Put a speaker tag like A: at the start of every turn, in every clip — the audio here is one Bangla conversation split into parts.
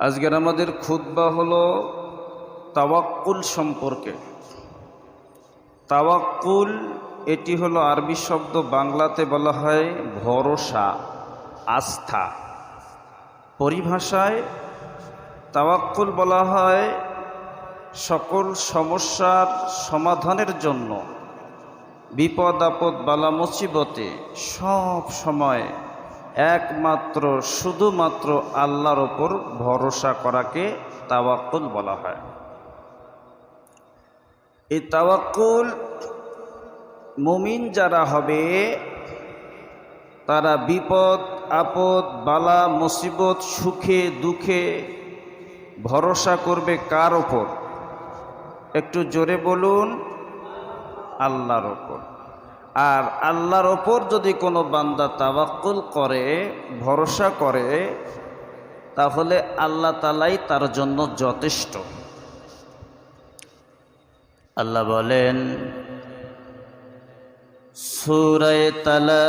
A: আজকের আমাদের খুদ্া হলো তাওয়াক্কুল সম্পর্কে। তাওয়াক্কুল, এটি হলো আরবি শব্দ, বাংলাতে বলা হয় ভরসা, আস্থা। পরিভাষায় তাওয়াক্কুল বলা হয় সকল সমস্যার সমাধানের জন্য। বিপদ আপদ বালা মুসিবতে সব সময় একমাত্র, শুধুমাত্র আল্লাহর ওপর ভরসা করাকে তাওয়াক্কুল বলা হয়। এই তাওয়াক্কুল মুমিন যারা হবে, তারা বিপদ, আপদ, বালা, মুসিবত, সুখে, দুঃখে ভরসা করবে কার ওপর একটু জোরে বলুন, আল্লাহর ওপর আর আল্লাহর ওপর যদি কোনো বান্দা তাওয়াক্কুল করে ভরসা করে তাহলে আল্লাহ তালাই তার জন্য যথেষ্ট আল্লাহ বলেন সুরায় তালা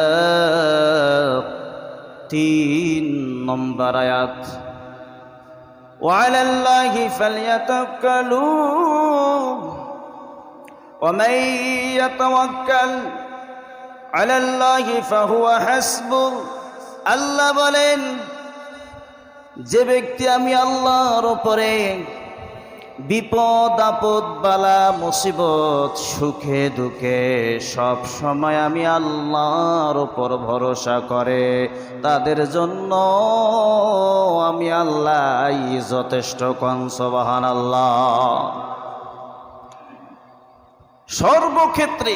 A: তিন নম্বর আয়াত وعلى الله فليتوكلوا ومن يتوكل আল্লাহ বলেন, যে ব্যক্তি আমি আল্লাহর ওপরে বিপদ, আপদ, বালা, মুসিবত, সুখে দুঃখে সব সময় আমি আল্লাহর ওপর ভরসা করে, তাদের জন্য আমি আল্লাহ যথেষ্ট কনসবাহান আল্লাহ সর্বক্ষেত্রে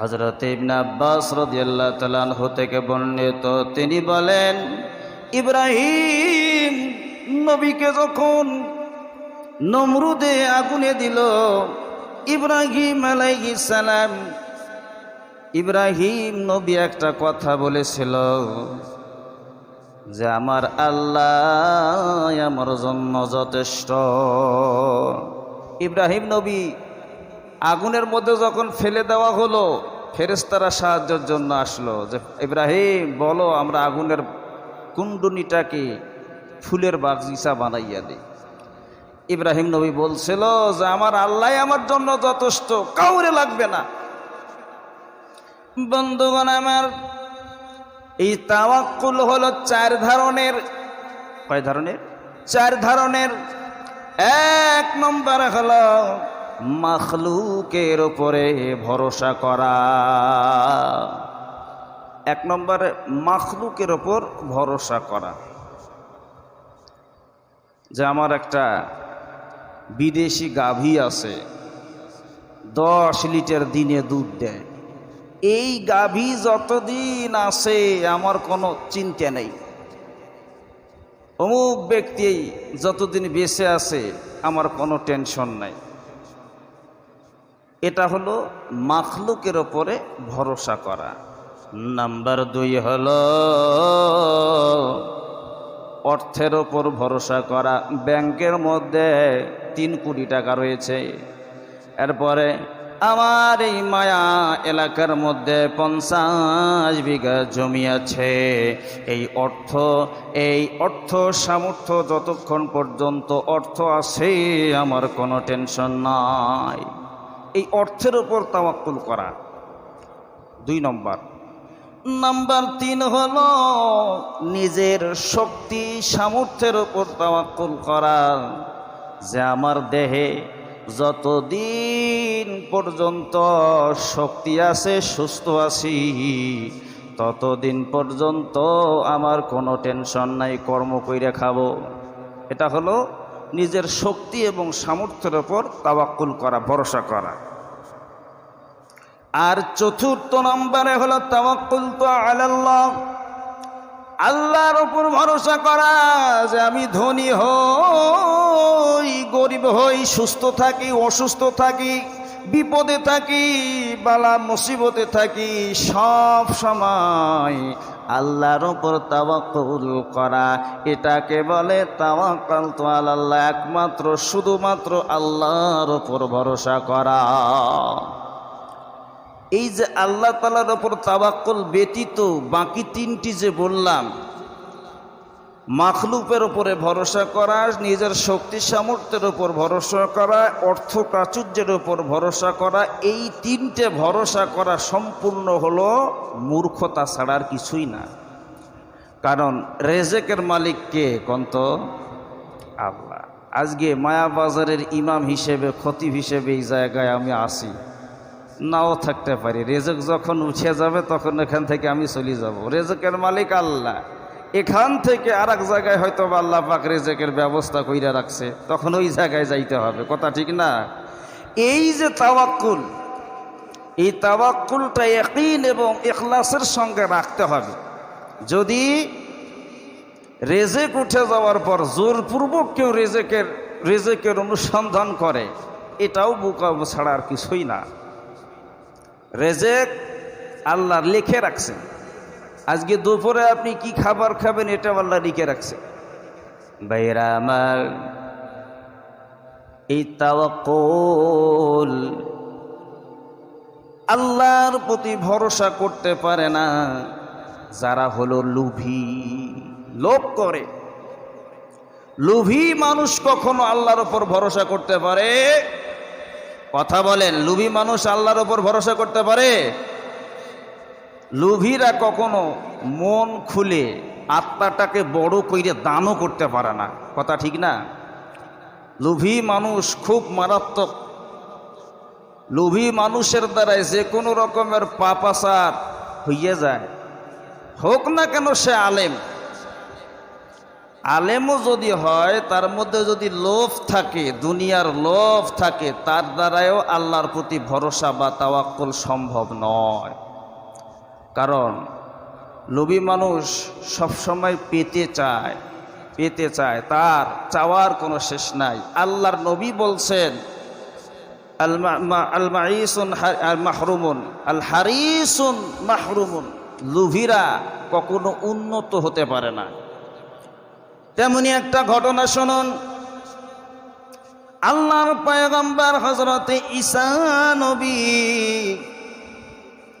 A: হজরত ইবনে আব্বাস রাদিয়াল্লাহু তাআলা আনহু থেকে বর্ণিত, তিনি বলেন, ইব্রাহিম নবীকে যখন নমরুদে আগুনে দিল, ইব্রাহিম আলাইহিস সালাম, ইব্রাহিম নবী একটা কথা বলেছিল যে, আমার আল্লাহ আমার জন্য যথেষ্ট। ইব্রাহিম নবী আগুনের মধ্যে যখন ফেলে দেওয়া হলো ফেরেস্তারা সাহায্যের জন্য আসলো যে, ইব্রাহিম, বলো আমরা আগুনের কুণ্ডুনিটাকে ফুলের বাগিচা বানাইয়া দিই। ইব্রাহিম নবী বলছিল যে, আমার আল্লাহ আমার জন্য যথেষ্ট, কাউরে লাগবে না। বন্ধুগণ আমার, এই তাওয়াক্কুল হলো চার ধরনের, কয় ধরনের? চার ধরনের। এক নম্বর হলো মখলুকের উপরে ভরসা করা। এক নম্বরে মখলুকের ওপর ভরসা করা। যে আমার একটা বিদেশি গাভী আছে, দশ লিটার দিনে দুধ দেয়। এই গাভী যতদিন আছে, আমার কোনো চিন্তা নেই। অমুক ব্যক্তি যতদিন বেঁচে আছে, আমার কোনো টেনশন নাই। এটা হলো মাখলুকের ওপরে ভরসা করা। নাম্বার দুই হল অর্থের ওপর ভরসা করা। ব্যাংকের মধ্যে তিন কোটি টাকা রয়েছে। এরপরে আমার এই মায়া এলাকার মধ্যে পঞ্চাশ বিঘা জমি আছে। এই অর্থ এই অর্থ সামর্থ্য যতক্ষণ পর্যন্ত অর্থ আছে, আমার কোনো টেনশন নাই। এই অর্থের উপর তাওয়াক্কুল করা। দুই নম্বর। নাম্বার তিন হল নিজের শক্তি, সামর্থ্যের উপর তাওয়াক্কুল করা, যে আমার দেহে যতদিন পর্যন্ত শক্তি আছে, সুস্থ আছি, ততদিন পর্যন্ত আমার কোনো টেনশন নাই, কর্ম কইরে খাব। এটা হলো নিজের শক্তি এবং সামর্থ্যের ওপর তাওয়াক্কুল করা, ভরসা করা। আর চতুর্থ নম্বরে হলো তাওয়াক্কুল তো আলাল্লাহ। আল্লাহর ওপর ভরসা করা যে আমি ধনী হই, গরিব হই, সুস্থ থাকি, অসুস্থ থাকি, বিপদে থাকি, বালা মুসিবতে থাকি, সব সময় আল্লাহর ওপর তাওয়াক্কুল করা। এটাকে বলে তাওয়াক্কাল তো আল্লাহ একমাত্র, শুধুমাত্র আল্লাহর ওপর ভরসা করা। এই যে আল্লাহ তালার ওপর তাওয়াক্কুল ব্যতীত বাকি তিনটি যে বললাম মাখলুপের ওপরে ভরসা করা, নিজের শক্তি সামর্থ্যের ওপর ভরসা করা, অর্থ প্রাচুর্যের ওপর ভরসা করা, এই তিনটে ভরসা করা সম্পূর্ণ হলো মূর্খতা ছাড়ার কিছুই না। কারণ রেজেকের মালিক কে কন্ত? আল্লাহ। আজকে মায়াবাজারের ইমাম হিসেবে, খতিব হিসেবে এই জায়গায় আমি আসি। নাও থাকতে পারি। রেজেক যখন উঠে যাবে, তখন এখান থেকে আমি চলে যাব। রেজেকের মালিক আল্লাহ। এখান থেকে আর এক জায়গায় হয়তো বা আল্লাহ পাক রেজেকের ব্যবস্থা কইরা রাখছে, তখন ওই জায়গায় যাইতে হবে। কথা ঠিক না? এই যে তাওয়াক্কুল, এই তাওয়াক্কুলটা একইন এবং এখলাসের সঙ্গে রাখতে হবে। যদি রেজেক উঠে যাওয়ার পর জোরপূর্বক কেউ রেজেকের রেজেকের অনুসন্ধান করে, এটাও বোকা ছাড়া আর কিছুই না। রেজেক আল্লাহ লিখে রাখছেন। আজকে দুপুরে আপনি কি খাবার খাবেন এটা আল্লাহ লিখে রাখছে। ভাইরা আমার এই তাওয়াক্কুল আল্লাহর প্রতি ভরসা করতে পারে না, যারা হলো লুভি লোভ করে। লুভি মানুষ কখনো আল্লাহর ওপর ভরসা করতে পারে? কথা বলেন, লুভি মানুষ আল্লাহর ওপর ভরসা করতে পারে? লুভিরা কখনো মন খুলে আত্মাটাকে বড় কইরে দানও করতে পারে না। কথা ঠিক না? লোভী মানুষ খুব মারাত্মক। লোভী মানুষের দ্বারাই যে কোনো রকমের পাপাচার হইয়ে যায়। হোক না কেন সে আলেম। আলেমও যদি হয়, তার মধ্যে যদি লোভ থাকে, দুনিয়ার লোভ থাকে, তার দ্বারাও আল্লাহর প্রতি ভরসা বা তাওয়াক্কুল সম্ভব নয়। কারণ লোভী মানুষ সবসময় পেতে চায় পেতে চায়। তার চাওয়ার কোনো শেষ নাই। আল্লাহর নবী বলছেন আল মাহরুমুন আল হারিসুন মাহরুমুন। লুভিরা কখনো উন্নত হতে পারে না। তেমনি একটা ঘটনা শুনুন, আল্লাহর পয়গম্বর হজরতে ঈসা নবী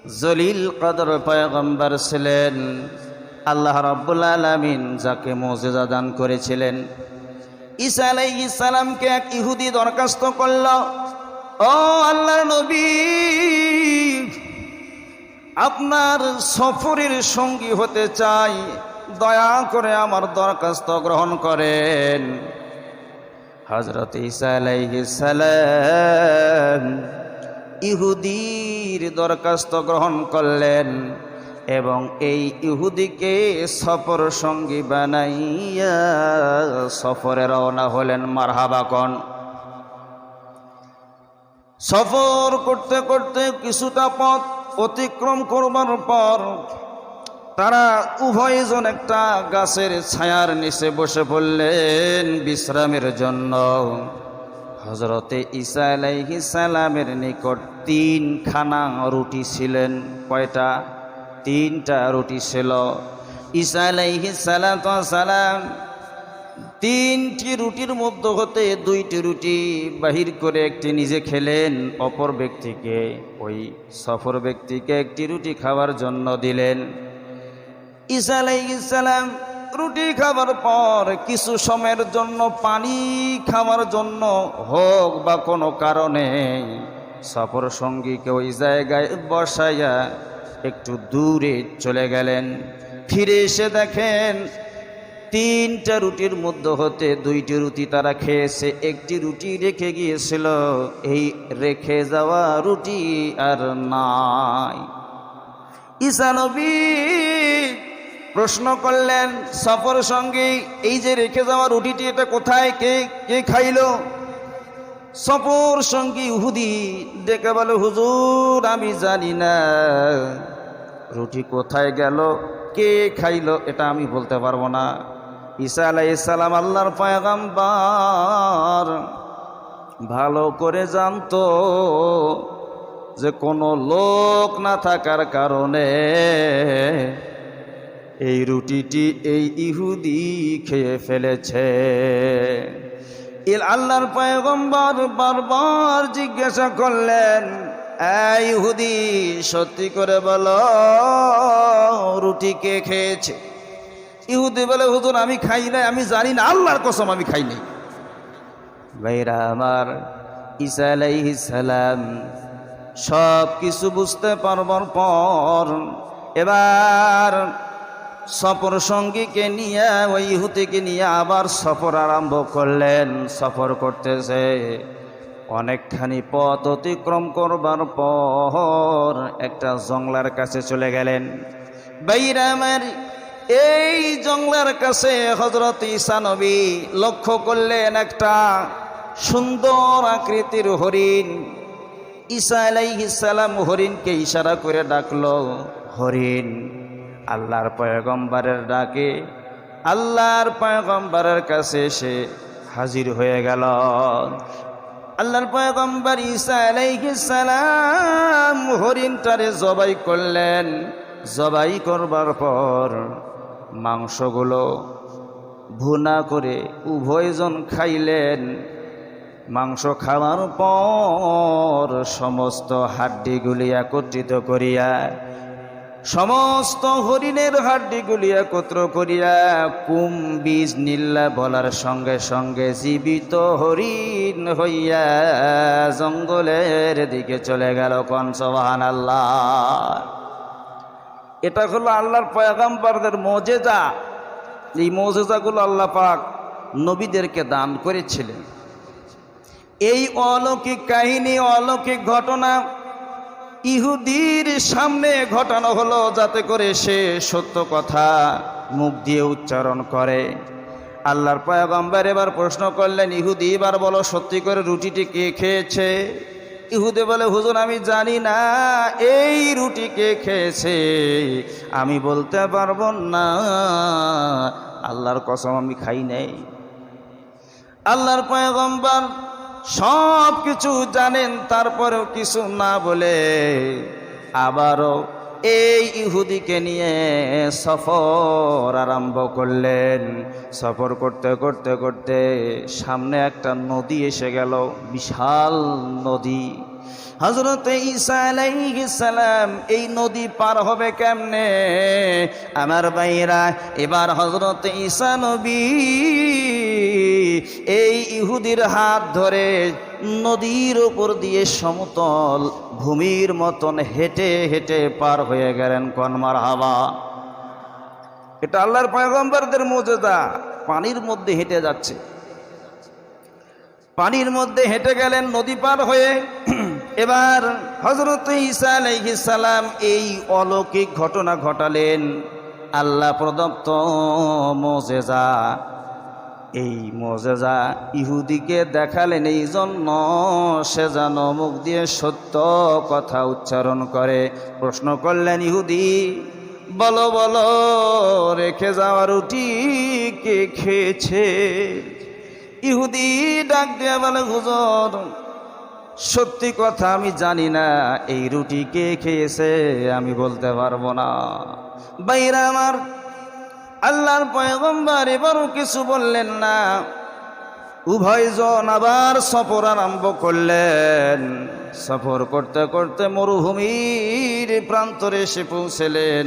A: জলিল কদর পয়গম্বর ছিলেন। আল্লাহ রাব্বুল আলামিন যাকে মজেজা দান করেছিলেন। ঈসা আলাইহিস সালামকে এক ইহুদি দরখাস্ত করল, ও আল্লাহ নবী, আপনার সফরের সঙ্গী হতে চাই, দয়া করে আমার দরখাস্ত গ্রহণ করেন। হজরত ঈসা আলাইহিস সালাম ইহুদির দরখাস্ত গ্রহণ করলেন এবং এই ইহুদিকে সফর সঙ্গী বানাইয়া সফরে রওনা হলেন। মারহাবাকন সফর করতে করতে কিছুটা পথ অতিক্রম করবার পর তারা উভয়জন একটা গাছের ছায়ার নিচে বসে পড়লেন বিশ্রামের জন্য। হজরতে ঈসা আলাইহি সালামের নিকট তিন খানা রুটি ছিলেন। কয়টা? তিনটা রুটি ছিল। ঈসা আলাইহি সালাম তিনটি রুটির মধ্য হতে দুইটি রুটি বাহির করে একটি নিজে খেলেন, অপর ব্যক্তিকে, ওই সফর ব্যক্তিকে একটি রুটি খাওয়ার জন্য দিলেন। ঈসা আলাইসালাম রুটি খাবার পর কিছু সময়ের জন্য, পানি খাওয়ার জন্য, হোক বা কোনো কারণে, সফর সঙ্গীকে ওই জায়গায় বসাইয়া একটু দূরে চলে গেলেন। ফিরে এসে দেখেন, তিনটা রুটির মধ্যে হতে দুইটি রুটি তারা খেয়েছে, একটি রুটি রেখে গিয়েছিল। এই রেখে যাওয়া রুটি আর নাই। ঈসানবী প্রশ্ন করলেন, সফর সঙ্গে, এই যে রেখে যাওয়া রুটিটি, এটা কোথায়? কে কে খাইলো? সফর সঙ্গী উহুদি ডেকে বলে, হুজুর, আমি জানি না। রুটি কোথায় গেল? কে খাইলো? এটা আমি বলতে পারব না। ঈসা আলাইসালাম আল্লাহর পয়গম্বর ভালো করে জানতো যে কোনো লোক না থাকার কারণে এই রুটিটি এই ইহুদি খেয়ে ফেলেছে। ইল আল্লাহর পয়গম্বর বারবার জিজ্ঞাসা করলেন ইহুদি, সত্যি করে বলো, রুটি কে খেয়েছে? ইহুদি বলে, হুজুর, আমি খাই নাই, আমি জানি না, আল্লাহর কসম আমি খাই নাই। ভাইরা আমার আলাইহিস সালাম সব কিছু বুঝতে পারবার পর এবার সফর সঙ্গীকে নিয়ে, ওই ইহুতিকে নিয়ে আবার সফর আরম্ভ করলেন। সফর করতেছে অনেকখানি পথ অতিক্রম করবার পর একটা জংলার কাছে চলে গেলেন। বাইরামার এই জংলার কাছে হজরত ঈসা নবী লক্ষ্য করলেন একটা সুন্দর আকৃতির হরিণ। ঈসা আলাইহিসালাম হরিণকে ইশারা করে ডাকলো, হরিণ আল্লাহর পয়গম্বরের ডাকে, আল্লাহর পয়গম্বরের কাছে এসে হাজির হয়ে গেল। আল্লাহর পয়গম্বর ঈসা আলাইহিসালাম হরিণটারে জবাই করলেন। জবাই করবার পর মাংসগুলো ভুনা করে উভয়জন খাইলেন। মাংস খাওয়ার পর সমস্ত হাড্ডিগুলি একত্রিত করিয়া সমস্ত হরিণের হাড্ডিগুলি একত্র করিয়া কুম বীজ নীল্লা বলার সঙ্গে সঙ্গে জীবিত হরিণ হইয়া জঙ্গলের দিকে চলে গেল কনসবাহান আল্লাহ এটা হলো আল্লাহর পয়গাম্বারদের মজেজা। এই মজেজাগুলো আল্লাহ পাক নবীদেরকে দান করেছিলেন। এই অলৌকিক কাহিনী, অলৌকিক ঘটনা ইহুদির সামনে ঘটানো হলো যাতে করে সে সত্য কথা মুখ দিয়ে উচ্চারণ করে। আল্লাহর পয়গম্বর এবার প্রশ্ন করলেন, ইহুদি এবার বলো, সত্যি করে রুটিটি কে খেয়েছে? ইহুদে বলে, হুজুর, আমি জানি না, এই রুটি কে খেয়েছে? আমি বলতে পারব না, আল্লাহর কসম আমি খাই নাই। আল্লাহর পয়গম্বর সব কিছু জানেন, তারপরেও কিছু না বলে আবারও এই ইহুদিকে নিয়ে সফর আরম্ভ করলেন। সফর করতে করতে করতে সামনে একটা নদী এসে গেল, বিশাল নদী। হজরত ঈসা সালাম, এই নদী পার হবে কেমনে? আমার ভাইরা এবার হজরত ঈসা নবী এই ইহুদির হাত ধরে নদীর উপর দিয়ে সমতল ভূমির মতন হেঁটে হেঁটে পার হয়ে গেলেন কনমার হাওয়া এটা আল্লাহর পয়গম্বরদের মজেদা পানির মধ্যে হেঁটে যাচ্ছে। পানির মধ্যে হেঁটে গেলেন নদী পার হয়ে। এবার হজরত ঈসা সালাম এই অলৌকিক ঘটনা ঘটালেন। আল্লাহ প্রদত্ত মজেজা এই মজেজা ইহুদিকে দেখালেন, এই জন্য সে যেন মুখ দিয়ে সত্য কথা উচ্চারণ করে। প্রশ্ন করলেন, ইহুদি, বলো বলো, রেখে যাওয়া রুটি কে খেয়েছে? ইহুদি ডাক দেয়া বলে, হুজুর, সত্যি কথা আমি জানি না, এই রুটি কে খেয়েছে? আমি বলতে পারব না। বাইরা আমার আল্লাহর পয়গম্বর এবারও কিছু বললেন না। উভয়জন আবার সফর আরম্ভ করলেন। সফর করতে করতে মরুভূমির প্রান্তরে এসে পৌঁছলেন।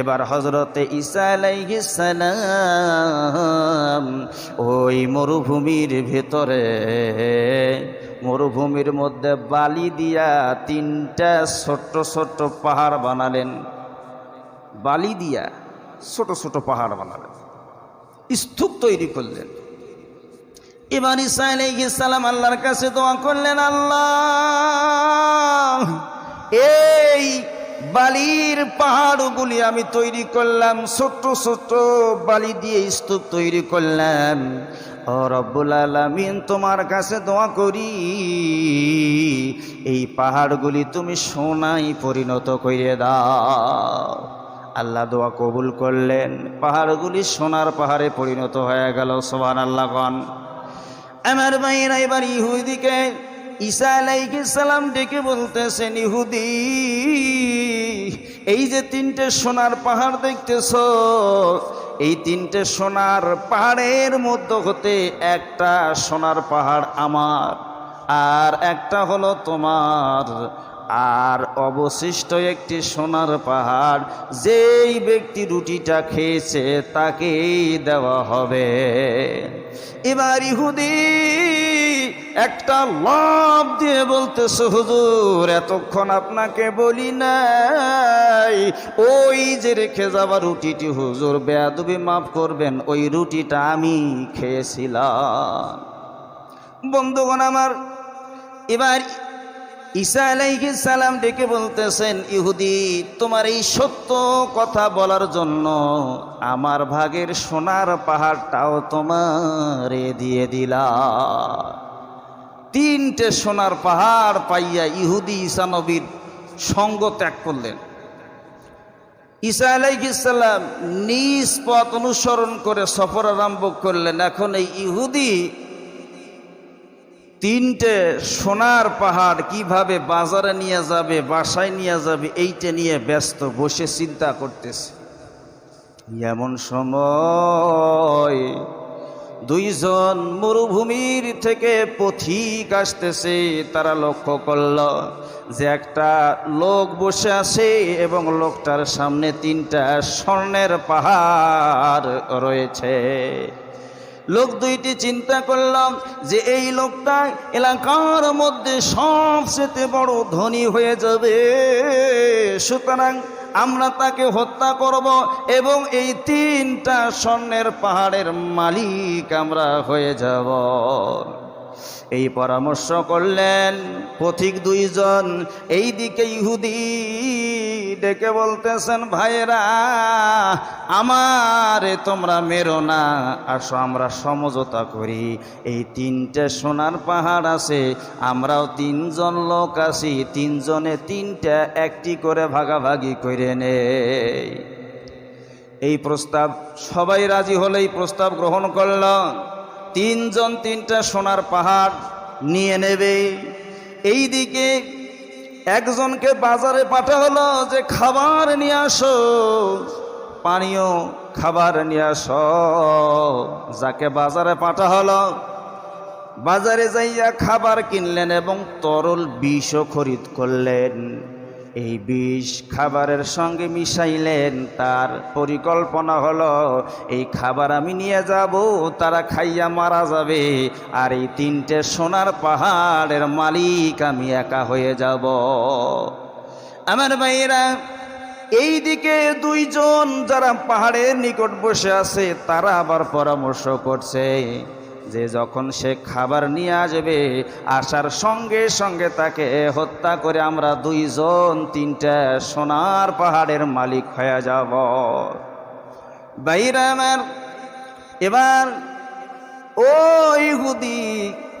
A: এবার হজরতে আলাইহিসালাম ওই মরুভূমির ভেতরে, মরুভূমির মধ্যে বালি দিয়া তিনটা ছোট্ট ছোট্ট পাহাড় বানালেন। বালি দিয়া ছোট ছোট পাহাড় বানালেন। স্তূপ তৈরি করলেন। এবার ঈসা সালাম আল্লাহর কাছে দোয়া করলেন, আল্লাহ, এই বালির পাহাড়গুলি আমি তৈরি করলাম, ছোট্ট ছোট্ট বালি দিয়ে স্তূপ তৈরি করলাম। ও রব্বুল আলমিন, তোমার কাছে দোয়া করি, এই পাহাড়গুলি তুমি সোনাই পরিণত করিয়ে দাও। আল্লাহ দোয়া কবুল করলেন। পাহাড়গুলি সোনার পাহাড়ে পরিণত হয়ে গেল সোহান আল্লাহ গন আমার ভাইয়েরা, এবার ইহুদিকে, ঈসা আলাইহিস সালাম ডেকে বলতেছেন, ইহুদি, এই যে তিনটে সোনার পাহাড় দেখতেছ, এই তিনটে সোনার পাহাড়ের মধ্য হতে একটা সোনার পাহাড় আমার, আর একটা হলো তোমার। আর অবশিষ্ট একটি সোনার পাহাড়, যেই ব্যক্তি রুটিটা খেয়েছে তাকেই দেওয়া হবে। এবার ইহুদি একটা লাভ দিয়ে বলতেছে, হুজুর, এতক্ষণ আপনাকে বলি নাই। ওই যে রেখে যাওয়া রুটিটি, হুজুর, বেয়াদবি মাফ করবেন, ওই রুটিটা আমি খেয়েছিলাম। বন্ধুগণ আমার, এবার ঈসা আলাইহিস সালাম ডেকে বলতেছেন, ইহুদি, তোমার এই সত্য কথা বলার জন্য আমার ভাগের সোনার পাহাড়টাও তোমারে দিয়ে দিলা তিনটে সোনার পাহাড় পাইয়া ইহুদি ঈসা নবীর সঙ্গ ত্যাগ করলেন। ঈসা আলাইহিসাল্লাম নিজ পথ অনুসরণ করে সফর আরম্ভ করলেন। এখন এই ইহুদি তিনটে সোনার পাহাড় কীভাবে বাজারে নিয়ে যাবে, বাসায় নিয়ে যাবে, এইটা নিয়ে ব্যস্ত, বসে চিন্তা করতেছে। এমন সময় দুইজন মরুভূমির থেকে পথিক আসতেছে, তারা লক্ষ্য করল যে একটা লোক বসে আছে এবং লোকটার সামনে তিনটা স্বর্ণের পাহাড় রয়েছে। লোক দুইটি চিন্তা করলাম যে এই লোকটা এলাকার মধ্যে সবচেয়ে বড় ধনী হয়ে যাবে। সুতরাং আমরা তাকে হত্যা করব এবং এই তিনটা স্বর্ণের পাহাড়ের মালিক আমরা হয়ে যাব। এই পরামর্শ করলেন। পথিক দুইজন এই দিকে ইহুদি ডেকে বলতেছেন, ভাইয়েরা, আমারে তোমরা মেরো না। আসো, আমরা সমঝোতা করি। এই তিনটে সোনার পাহাড় আছে, আমরাও তিনজন লোক আছি, তিনজনে তিনটা একটি করে ভাগাভাগি করে নেই। এই প্রস্তাব, সবাই রাজি হলে এই প্রস্তাব গ্রহণ করল। তিনজন তিনটা সোনার পাহাড় নিয়ে নেবে। এই দিকে একজনকে বাজারে পাঠা হলো যে, খাবার নিয়ে আসো, পানীয় খাবার নিয়ে আসো। যাকে বাজারে পাঠা হলো বাজারে যাইয়া খাবার কিনলেন এবং তরল বিষও খরিদ করলেন। এই বিষ খাবারের সঙ্গে মিশাইলেন। তার পরিকল্পনা হলো, এই খাবার আমি নিয়ে যাব, তারা খাইয়া মারা যাবে, আর এই তিনটে সোনার পাহাড়ের মালিক আমি একা হয়ে যাব। আমার ভাইয়েরা, এই দিকে দুইজন যারা পাহাড়ের নিকট বসে আছে, তারা আবার পরামর্শ করছে যে যখন সে খাবার নিয়ে আসবে, আসার সঙ্গে সঙ্গে তাকে হত্যা করে আমরা দুইজন তিনটা সোনার পাহাড়ের মালিক হয়ে যাব। বাইরে আমার এবার ও ইহুদি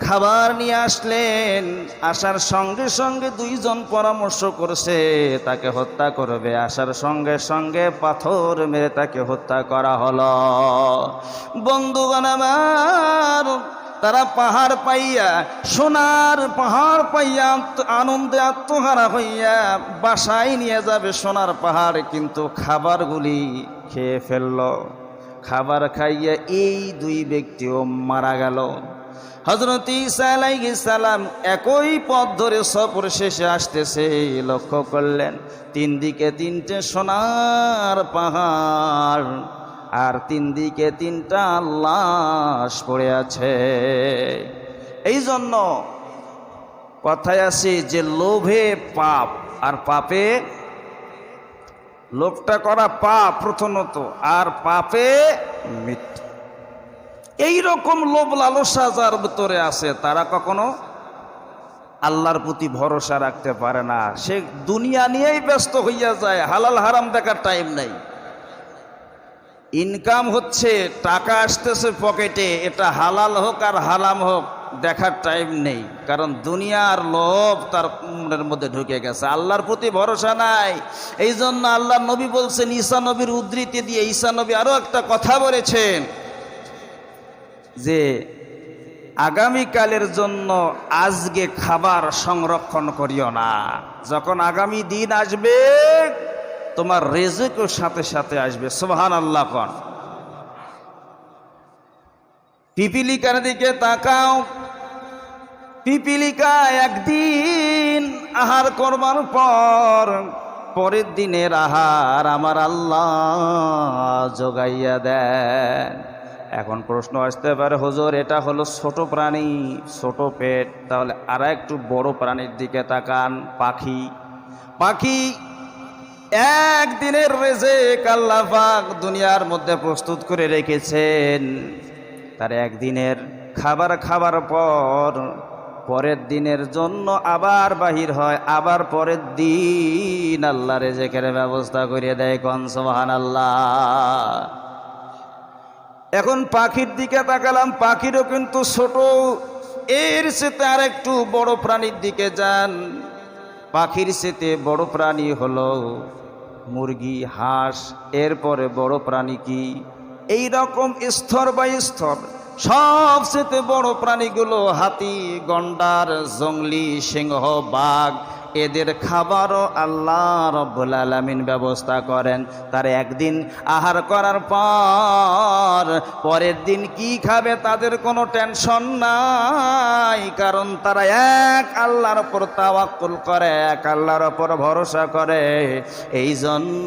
A: খাবার নিয়ে আসলেন। আসার সঙ্গে সঙ্গে দুইজন পরামর্শ করছে, তাকে হত্যা করবে। আসার সঙ্গে সঙ্গে পাথর মেরে তাকে হত্যা করা হলো। বন্ধুগণ আমার, তারা পাহাড় পাইয়া, সোনার পাহাড় পাইয়া আনন্দে আত্মহারা হইয়া বাসায় নিয়ে যাবে সোনার পাহাড়, কিন্তু খাবারগুলি খেয়ে ফেলল। খাবার খাইয়া এই দুই ব্যক্তিও মারা গেল। হজরত সালাম একই পথ ধরে সফর শেষে আসতেছে, লক্ষ্য করলেন তিন দিকে তিনটে সোনার পাহাড় আর তিন দিকে তিনটা লাশ পড়ে আছে। এই জন্য কথায় আছে যে লোভে পাপ আর পাপে, লোভটা করা পাপ প্রথমত, আর পাপে মৃত্যু। এই রকম লোভ লালসা যার ভিতরে আছে, তারা কখনো আল্লাহর প্রতি ভরসা রাখতে পারে না। সে দুনিয়া নিয়েই ব্যস্ত হইয়া যায়, হালাল হারাম দেখার টাইম নাই। ইনকাম হচ্ছে, টাকা আসতেছে পকেটে, এটা হালাল হোক আর হালাম হোক, দেখার টাইম নেই। কারণ দুনিয়ার লোভ তার মনের মধ্যে ঢুকে গেছে। আল্লাহর প্রতি ভরসা নাই। এই জন্য আল্লাহ নবী বলছেন, ঈসা নবীর উদ্ধৃতি দিয়ে ঈসা নবী আরও একটা কথা বলেছেন। যে আগামীকালের জন্য আজকে খাবার সংরক্ষণ করিও না। যখন আগামী দিন আসবে, তোমার রেজেকও সাথে সাথে আসবে। সোহান আল্লাহ কন। পিপিলিকার দিকে তাকাও। পিপিলিকা একদিন আহার করবার পর, পরের দিনের আহার আমার আল্লাহ যোগাইয়া দেন। এখন প্রশ্ন আসতে পারে, হুজুর, এটা হলো ছোট প্রাণী, ছোট পেট, তাহলে আর একটু বড় প্রাণীর দিকে তাকান, পাখি। পাখি একদিনের রেজেক আল্লাহ পাক দুনিয়ার মধ্যে প্রস্তুত করে রেখেছেন। তার একদিনের খাবার খাবার পর, পরের দিনের জন্য আবার বাহির হয়, আবার পরের দিন আল্লাহ রেজেকের ব্যবস্থা করে দেয় কনসবাহান আল্লাহ এখন পাখির দিকে তাকালাম, পাখিরও কিন্তু ছোট। এর সাথে আর একটু বড় প্রাণীর দিকে যান। পাখির সাথে বড় প্রাণী হলো মুরগি, হাঁস, এরপরে বড় প্রাণী কি? এই রকম স্তর বাই স্তর সবচেয়ে বড় প্রাণীগুলো হাতি, গন্ডার, জঙ্গলি, সিংহ, বাঘ এদের খাবারও আল্লাহ রব্বুল আলমিন ব্যবস্থা করেন। তার একদিন আহার করার পর, পরের দিন কি খাবে তাদের কোনো টেনশন নাই, কারণ তারা এক আল্লাহর ওপর তাওয়াক্কুল করে, এক আল্লাহর ওপর ভরসা করে। এই জন্য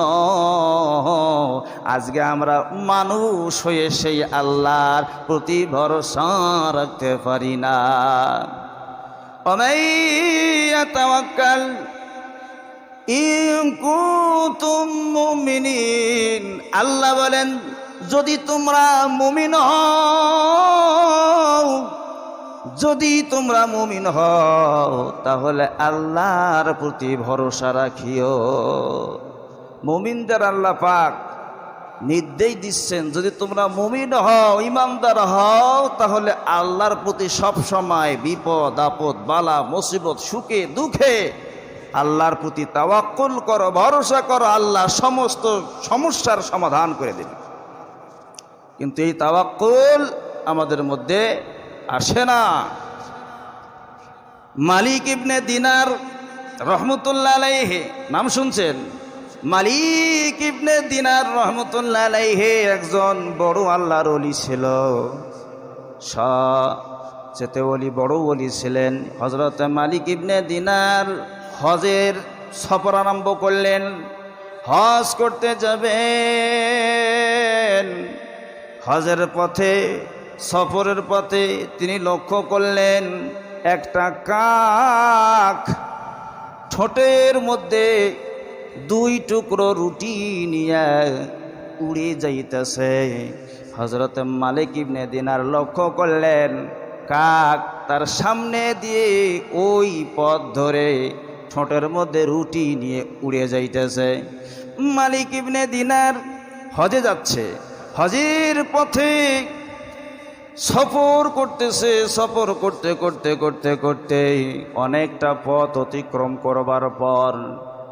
A: আজকে আমরা মানুষ হয়ে সেই আল্লাহর প্রতি ভরসা রাখতে পারি না। ومن يتوكل إن كنتم مؤمنين আল্লাহ বলেন যদি তোমরা মুমিন হও যদি তোমরা মুমিন হও তাহলে আল্লাহর প্রতি ভরসা রাখিও মুমিনদের আল্লাহ পাক নির্দেশ দিচ্ছেন, যদি তোমরা মুমিন হও, ইমানদার হও, তাহলে আল্লাহর প্রতি সব সময় বিপদ, আপদ, বালা, মুসিবত, সুখে, দুঃখে আল্লাহর প্রতি তাওয়াক্কুল করো, ভরসা করো, আল্লাহ সমস্ত সমস্যার সমাধান করে দেবে। কিন্তু এই তাওয়াক্কুল আমাদের মধ্যে আসে না। মালিক ইবনে দিনার রহমতুল্লাহ আলাইহে, নাম শুনছেন? মালিক ইবনে দিনার রহমতুল্লাহ আলাইহে একজন বড় আল্লাহর অলি ছিল। চেতে অলি বড় অলি ছিলেন। হজরত মালিক ইবনে দিনার হজের সফর আরম্ভ করলেন। হজ করতে যাবেন। হজের পথে, সফরের পথে তিনি লক্ষ্য করলেন একটা কাক ঠোঁটের মধ্যে দুই টুকরো রুটি নিয়ে উড়ে যাইতেছে। হজরত মালিক ইবনে দিনার লক্ষ্য করলেন, কাক তার সামনে দিয়ে ওই পথ ধরে ঠোঁটের মধ্যে রুটি নিয়ে উড়ে যাইতেছে। মালিক ইবনে দিনার হজে যাচ্ছে। হজের পথে সফর করতেছে, সফর করতে করতে করতে করতে অনেকটা পথ অতিক্রম করবার পর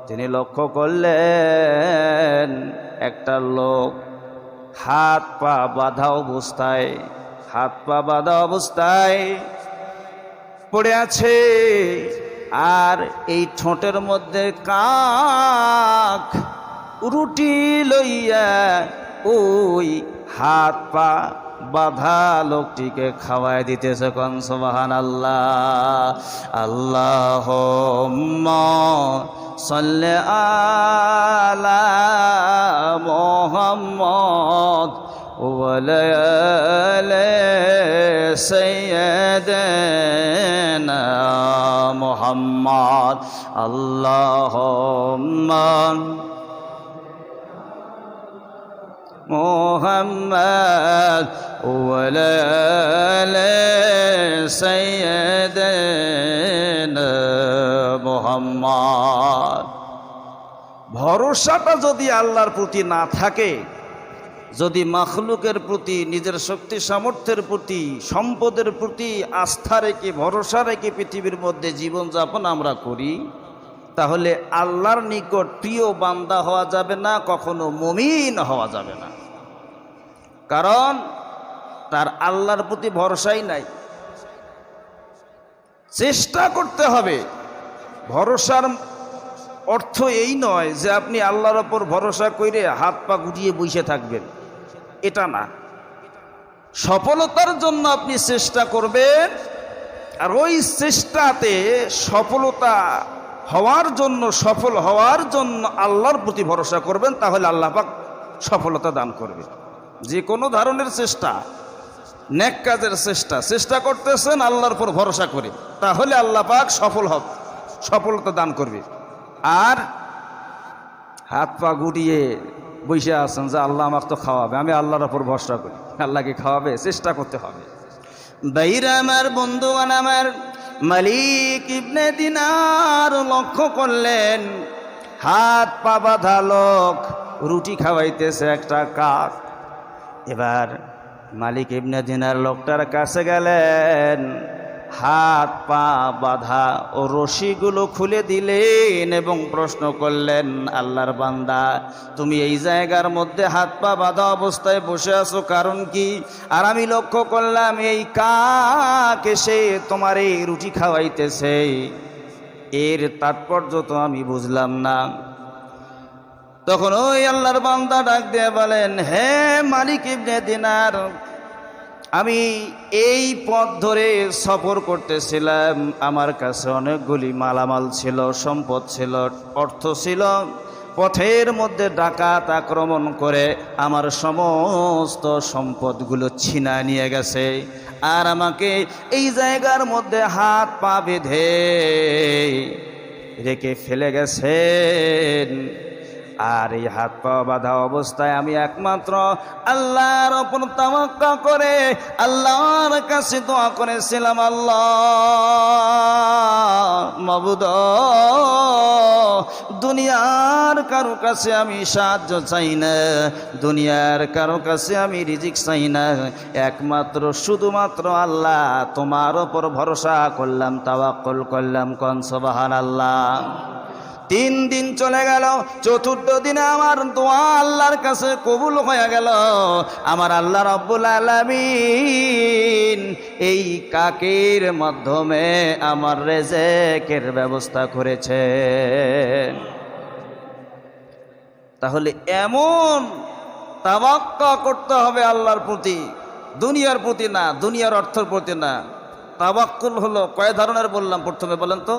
A: তিনি লক্ষ্য করলেন, একটা লোক হাত পা বাঁধা অবস্থায়, হাত পা বাঁধা অবস্থায় পড়ে আছে আর এই ঠোঁটের মধ্যে কাক রুটি লইয়া ওই হাত পা বাধা লোকটিকে খাওয়াই দিতেছে কন সোবাহান আল্লাহ আল্লাহ সাল্লে আলা মোহাম্মদ ওয়ালে মোহাম্মদ। আল্লাহ মোহাম্মদ ওয়ালে সৈয়দনা মোহাম্মদ ভরসাটা যদি আল্লাহর প্রতি না থাকে, যদি মাখলুকের প্রতি, নিজের শক্তি, সামর্থ্যের প্রতি, সম্পদের প্রতি আস্থা রেখে, ভরসা রেখে পৃথিবীর মধ্যে জীবনযাপন আমরা করি, তাহলে আল্লাহর নিকট প্রিয় বান্দা হওয়া যাবে না, কখনো মমিন হওয়া যাবে না। কারণ তার আল্লাহর প্রতি ভরসাই নাই। চেষ্টা করতে হবে। ভরসার অর্থ এই নয় যে আপনি আল্লাহর ওপর ভরসা করে হাত পা গুটিয়ে বসে থাকবেন। এটা না। সফলতার জন্য আপনি চেষ্টা করবেন আর ওই চেষ্টাতে সফলতা হওয়ার জন্য, সফল হওয়ার জন্য আল্লাহর প্রতি ভরসা করবেন, তাহলে আল্লাহ পাক সফলতা দান করবে যে কোনো ধরনের চেষ্টা, নেক কাজের চেষ্টা চেষ্টা করতেছেন আল্লাহর উপর ভরসা করে, তাহলে আল্লাহ পাক সফল হবে সফলতা দান করবে। আর হাত পা গুটিয়ে বসে আছেন যে আল্লাহ আমাকে তো খাওয়াবে, আমি আল্লাহর ওপর ভরসা করি, আল্লাহকে খাওয়াবে, চেষ্টা করতে হবে। বাইরে আমার বন্ধুগণ আমার মালিক ইবনে দিনার লক্ষ্য করলেন, হাত পা বাঁধা লোক রুটি খাওয়াইতেছে একটা কাক এবার মালিক ইবনে দিনার লোকটার কাছে গেলেন, হাত পা বাঁধা ও রশিগুলো খুলে দিলেন এবং প্রশ্ন করলেন, আল্লাহর বান্দা, তুমি এই জায়গার মধ্যে হাত পা বাঁধা অবস্থায় বসে আছো কারণ কি? আর আমি লক্ষ্য করলাম, এই কাক এসে তোমার এই রুটি খাওয়াইতেছে? এর তাৎপর্য তো আমি বুঝলাম না। তখন ওই আল্লাহর বান্দা ডাক দিয়ে বলেন, হে মালিক ইবনে দিনার, আমি এই পথ ধরে সফর করতেছিলাম। আমার কাছে অনেকগুলি মালামাল ছিল, সম্পদ ছিল, অর্থ ছিল। পথের মধ্যে ডাকাত আক্রমণ করে আমার সমস্ত সম্পদগুলো ছিনা নিয়ে গেছে আর আমাকে এই জায়গার মধ্যে হাত পা বেঁধে রেখে ফেলে গেছেন। আর এই হাত পা বাঁধা অবস্থায় আমি একমাত্র আল্লাহর ওপর তামাক্কা করে আল্লাহর কাছে দোয়া করেছিলাম, আল্লাহ মবুদ, দুনিয়ার কারও কাছে আমি সাহায্য চাই না, দুনিয়ার কারও কাছে আমি রিজিক চাই না, একমাত্র শুধুমাত্র আল্লাহ তোমার ওপর ভরসা করলাম, তাওয়াক্কল করলাম কনসবাহান আল্লাহ তিন দিন চলে গেল, চতুর্থ দিনে আমার দোয়া আল্লাহর কাছে কবুল হয়ে গেল। আমার আল্লাহ রব্বুল আলমিন এই কাকের মাধ্যমে আমার রেজেকের ব্যবস্থা করেছে তাহলে এমন তাবাক্কা করতে হবে আল্লাহর প্রতি, দুনিয়ার প্রতি না, দুনিয়ার অর্থের প্রতি না। তাবাক্কুল হলো, কয় ধরনের বললাম প্রথমে বলেন তো?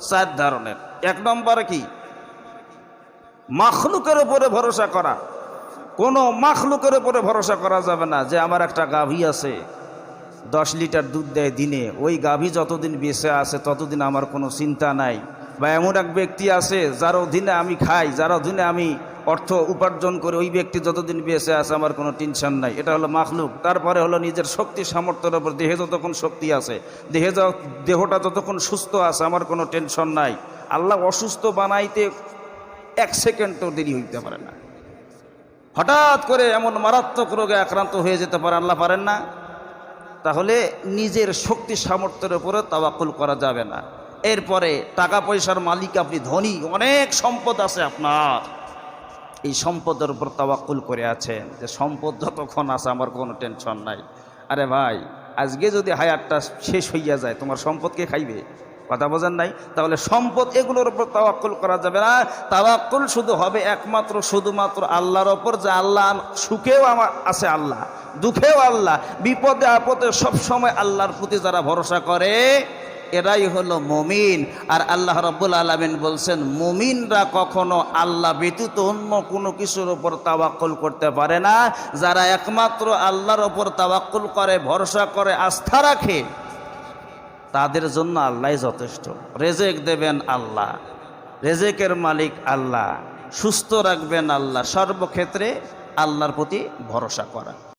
A: চার ধরনের। এক নম্বরে কি? মাখলুকের উপরে ভরসা করা। কোনো মাখলুকের উপরে ভরসা করা যাবে না যে আমার একটা গাভী আছে, দশ লিটার দুধ দেয় দিনে। ওই গাভী যতদিন বেঁচে আছে ততদিন আমার কোনো চিন্তা নাই। বা এমন এক ব্যক্তি আছে, যার অধীনে আমি খাই, যার অধীনে আমি অর্থ উপার্জন করে, ওই ব্যক্তি যতদিন বেঁচে আছে, আমার কোনো টেনশন নাই। এটা হলো মাখলুক। তারপরে হলো নিজের শক্তি, সামর্থ্যের ওপর দেহে যতক্ষণ শক্তি আছে, দেহে দেহটা যতক্ষণ সুস্থ আছে, আমার কোনো টেনশন নাই। আল্লাহ অসুস্থ বানাইতে এক সেকেন্ডও দেরি হইতে পারে না। হঠাৎ করে এমন মারাত্মক রোগে আক্রান্ত হয়ে যেতে পারে, আল্লাহ পারেন না? তাহলে নিজের শক্তি, সামর্থ্যের উপরে তাওয়াক্কুল করা যাবে না। এরপরে টাকা পয়সার মালিক আপনি ধনী, অনেক সম্পদ আছে আপনার। এই সম্পদের উপর তাওয়াক্কুল করে আছেন যে সম্পদ যতক্ষণ আছে আমার কোনো টেনশন নাই। আরে ভাই, আজকে যদি হায়ারটা শেষ হইয়া যায়, তোমার সম্পদকে খাইবে? কথা বোঝেন নাই? তাহলে সম্পদ এগুলোর উপর তাওয়াক্কুল করা যাবে না। তাওয়াক্কুল শুধু হবে একমাত্র, শুধুমাত্র আল্লাহর ওপর যে আল্লাহ সুখেও আমার আছে আল্লাহ, দুঃখেও আল্লাহ, বিপদে আপদে সবসময় আল্লাহর প্রতি যারা ভরসা করে এরাই হলো মমিন। আর আল্লাহ রব্বুল আলমিন বলছেন, মুমিনরা কখনো আল্লাহ ব্যতীত অন্য কোনো কিছুর ওপর তাওয়াক্কুল করতে পারে না। যারা একমাত্র আল্লাহর ওপর তাওয়াক্কুল করে, ভরসা করে, আস্থা রাখে, তাদের জন্য আল্লাহ যথেষ্ট। রেজেক দেবেন আল্লাহ, রেজেকের মালিক আল্লাহ, সুস্থ রাখবেন আল্লাহ, সর্বক্ষেত্রে আল্লাহর প্রতি ভরসা করা।